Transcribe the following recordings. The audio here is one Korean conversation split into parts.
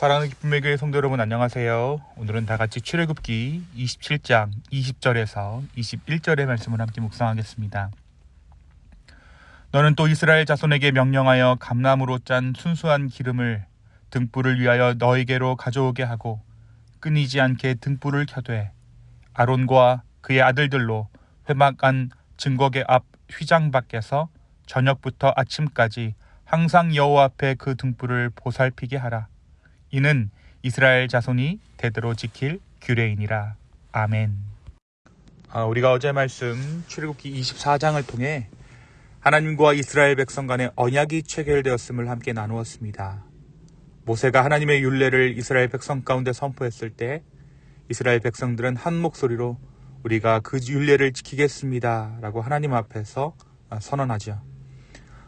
사랑하는 기쁨의 교회 성도 여러분 안녕하세요. 오늘은 다 같이 출애굽기 27장 20절에서 21절의 말씀을 함께 묵상하겠습니다. 너는 또 이스라엘 자손에게 명령하여 감람으로 짠 순수한 기름을 등불을 위하여 너에게로 가져오게 하고 끊이지 않게 등불을 켜되 아론과 그의 아들들로 회막 안 증거계 앞 휘장 밖에서 저녁부터 아침까지 항상 여호와 앞에 그 등불을 보살피게 하라. 이는 이스라엘 자손이 대대로 지킬 규례이니라. 아멘. 아, 우리가 어제 말씀 출애굽기 24장을 통해 하나님과 이스라엘 백성 간의 언약이 체결되었음을 함께 나누었습니다. 모세가 하나님의 율례를 이스라엘 백성 가운데 선포했을 때 이스라엘 백성들은 한 목소리로 우리가 그 율례를 지키겠습니다라고 하나님 앞에서 선언하죠.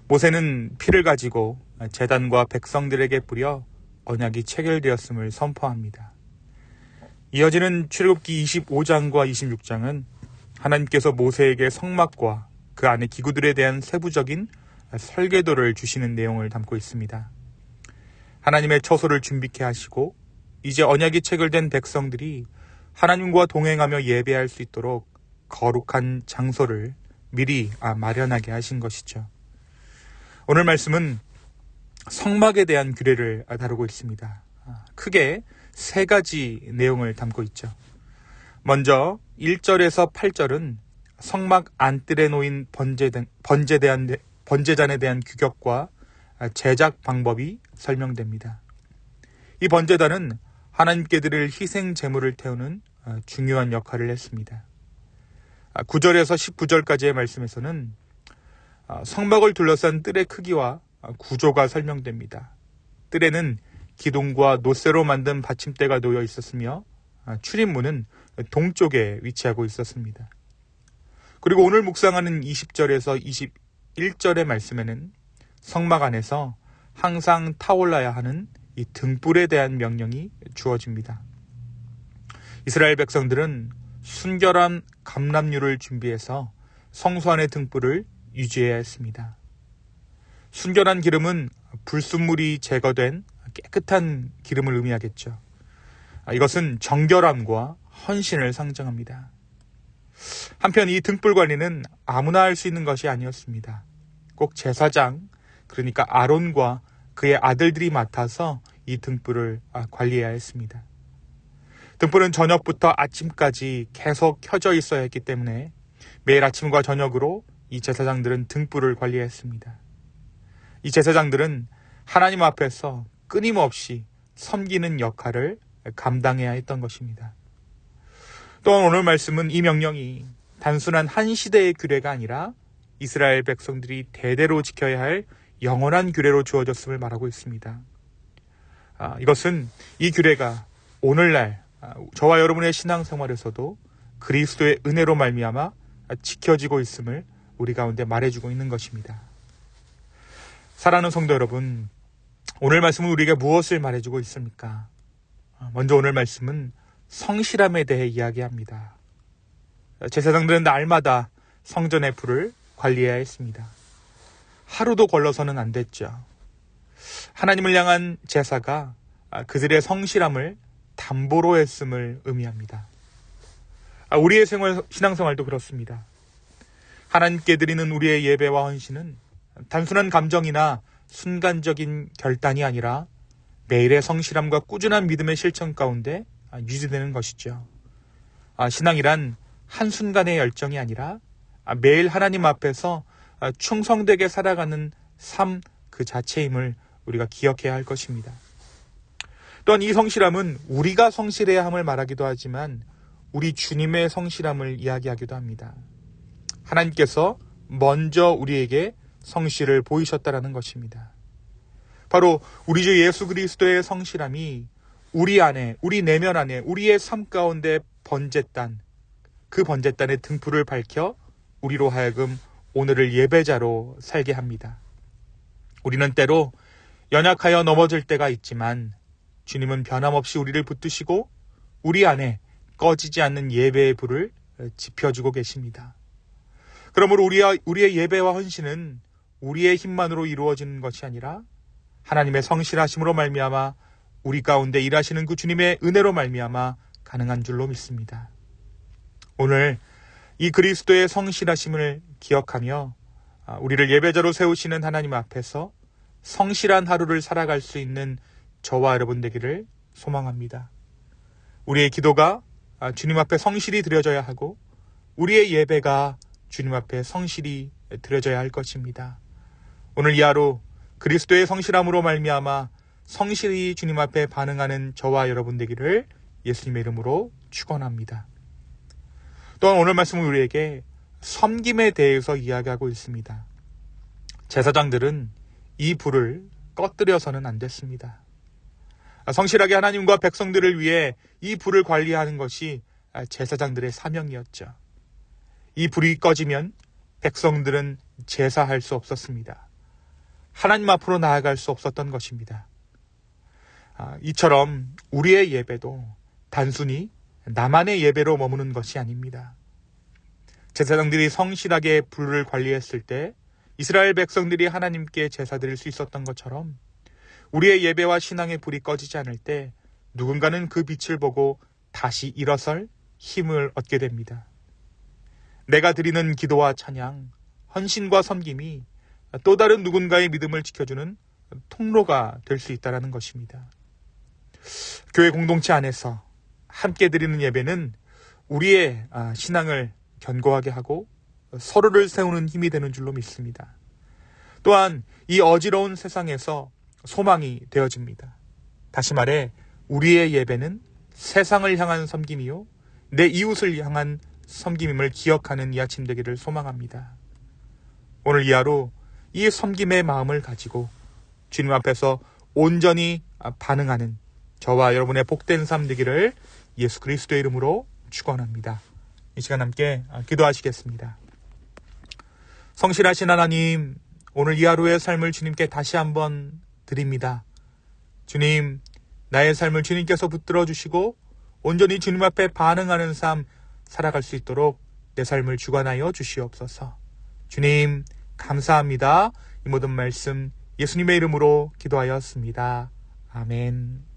모세는 피를 가지고 재단과 백성들에게 뿌려 언약이 체결되었음을 선포합니다. 이어지는 출애굽기 25장과 26장은 하나님께서 모세에게 성막과 그 안의 기구들에 대한 세부적인 설계도를 주시는 내용을 담고 있습니다. 하나님의 처소를 준비케 하시고 이제 언약이 체결된 백성들이 하나님과 동행하며 예배할 수 있도록 거룩한 장소를 미리 마련하게 하신 것이죠. 오늘 말씀은 성막에 대한 규례를 다루고 있습니다. 크게 세 가지 내용을 담고 있죠. 먼저 1절에서 8절은 성막 안뜰에 놓인 번제단, 번제대한, 번제잔에 대한 규격과 제작 방법이 설명됩니다. 이 번제단은 하나님께 드릴 희생 제물을 태우는 중요한 역할을 했습니다. 9절에서 19절까지의 말씀에서는 성막을 둘러싼 뜰의 크기와 구조가 설명됩니다. 뜰에는 기둥과 노쇠로 만든 받침대가 놓여 있었으며 출입문은 동쪽에 위치하고 있었습니다. 그리고 오늘 묵상하는 20절에서 21절의 말씀에는 성막 안에서 항상 타올라야 하는 이 등불에 대한 명령이 주어집니다. 이스라엘 백성들은 순결한 감람류를 준비해서 성소 안의 등불을 유지해야 했습니다. 순결한 기름은 불순물이 제거된 깨끗한 기름을 의미하겠죠. 이것은 정결함과 헌신을 상징합니다. 한편 이 등불 관리는 아무나 할 수 있는 것이 아니었습니다. 꼭 제사장, 그러니까 아론과 그의 아들들이 맡아서 이 등불을 관리해야 했습니다. 등불은 저녁부터 아침까지 계속 켜져 있어야 했기 때문에 매일 아침과 저녁으로 이 제사장들은 등불을 관리했습니다. 이 제사장들은 하나님 앞에서 끊임없이 섬기는 역할을 감당해야 했던 것입니다. 또한 오늘 말씀은 이 명령이 단순한 한 시대의 규례가 아니라 이스라엘 백성들이 대대로 지켜야 할 영원한 규례로 주어졌음을 말하고 있습니다. 아, 이것은 이 규례가 오늘날 아, 저와 여러분의 신앙생활에서도 그리스도의 은혜로 말미암아 지켜지고 있음을 우리 가운데 말해주고 있는 것입니다. 사랑하는 성도 여러분, 오늘 말씀은 우리에게 무엇을 말해주고 있습니까? 먼저 오늘 말씀은 성실함에 대해 이야기합니다. 제사장들은 날마다 성전의 불을 관리해야 했습니다. 하루도 걸러서는 안 됐죠. 하나님을 향한 제사가 그들의 성실함을 담보로 했음을 의미합니다. 우리의 생활, 신앙생활도 그렇습니다. 하나님께 드리는 우리의 예배와 헌신은 단순한 감정이나 순간적인 결단이 아니라 매일의 성실함과 꾸준한 믿음의 실천 가운데 유지되는 것이죠. 신앙이란 한순간의 열정이 아니라 매일 하나님 앞에서 충성되게 살아가는 삶 그 자체임을 우리가 기억해야 할 것입니다. 또한 이 성실함은 우리가 성실해야 함을 말하기도 하지만 우리 주님의 성실함을 이야기하기도 합니다. 하나님께서 먼저 우리에게 성실을 보이셨다라는 것입니다. 바로 우리 주 예수 그리스도의 성실함이 우리 안에, 우리 내면 안에, 우리의 삶 가운데 번제단, 그 번제단의 등불을 밝혀 우리로 하여금 오늘을 예배자로 살게 합니다. 우리는 때로 연약하여 넘어질 때가 있지만 주님은 변함없이 우리를 붙드시고 우리 안에 꺼지지 않는 예배의 불을 지펴주고 계십니다. 그러므로 우리의, 우리의 예배와 헌신은 우리의 힘만으로 이루어지는 것이 아니라 하나님의 성실하심으로 말미암아 우리 가운데 일하시는 그 주님의 은혜로 말미암아 가능한 줄로 믿습니다. 오늘 이 그리스도의 성실하심을 기억하며 아, 우리를 예배자로 세우시는 하나님 앞에서 성실한 하루를 살아갈 수 있는 저와 여러분 되기를 소망합니다. 우리의 기도가 아, 주님 앞에 성실히 드려져야 하고 우리의 예배가 주님 앞에 성실히 드려져야 할 것입니다. 오늘 이 하루 그리스도의 성실함으로 말미암아 성실히 주님 앞에 반응하는 저와 여러분 되기를 예수님의 이름으로 축원합니다. 또한 오늘 말씀은 우리에게 섬김에 대해서 이야기하고 있습니다. 제사장들은 이 불을 꺼뜨려서는 안 됐습니다. 성실하게 하나님과 백성들을 위해 이 불을 관리하는 것이 제사장들의 사명이었죠. 이 불이 꺼지면 백성들은 제사할 수 없었습니다. 하나님 앞으로 나아갈 수 없었던 것입니다. 아, 이처럼 우리의 예배도 단순히 나만의 예배로 머무는 것이 아닙니다. 제사장들이 성실하게 불을 관리했을 때 이스라엘 백성들이 하나님께 제사 드릴 수 있었던 것처럼 우리의 예배와 신앙의 불이 꺼지지 않을 때 누군가는 그 빛을 보고 다시 일어설 힘을 얻게 됩니다. 내가 드리는 기도와 찬양, 헌신과 섬김이 또 다른 누군가의 믿음을 지켜주는 통로가 될 수 있다는 것입니다. 교회 공동체 안에서 함께 드리는 예배는 우리의 아, 신앙을 견고하게 하고 서로를 세우는 힘이 되는 줄로 믿습니다. 또한 이 어지러운 세상에서 소망이 되어집니다. 다시 말해 우리의 예배는 세상을 향한 섬김이요 내 이웃을 향한 섬김임을 기억하는 이 아침 되기를 소망합니다. 오늘 이 하루 이 섬김의 마음을 가지고 주님 앞에서 온전히 반응하는 저와 여러분의 복된 삶 되기를 예수 그리스도의 이름으로 축원합니다. 이 시간 함께 기도하시겠습니다. 성실하신 하나님, 오늘 이 하루의 삶을 주님께 다시 한번 드립니다. 주님, 나의 삶을 주님께서 붙들어 주시고 온전히 주님 앞에 반응하는 삶 살아갈 수 있도록 내 삶을 주관하여 주시옵소서. 주님, 감사합니다. 이 모든 말씀 예수님의 이름으로 기도하였습니다. 아멘.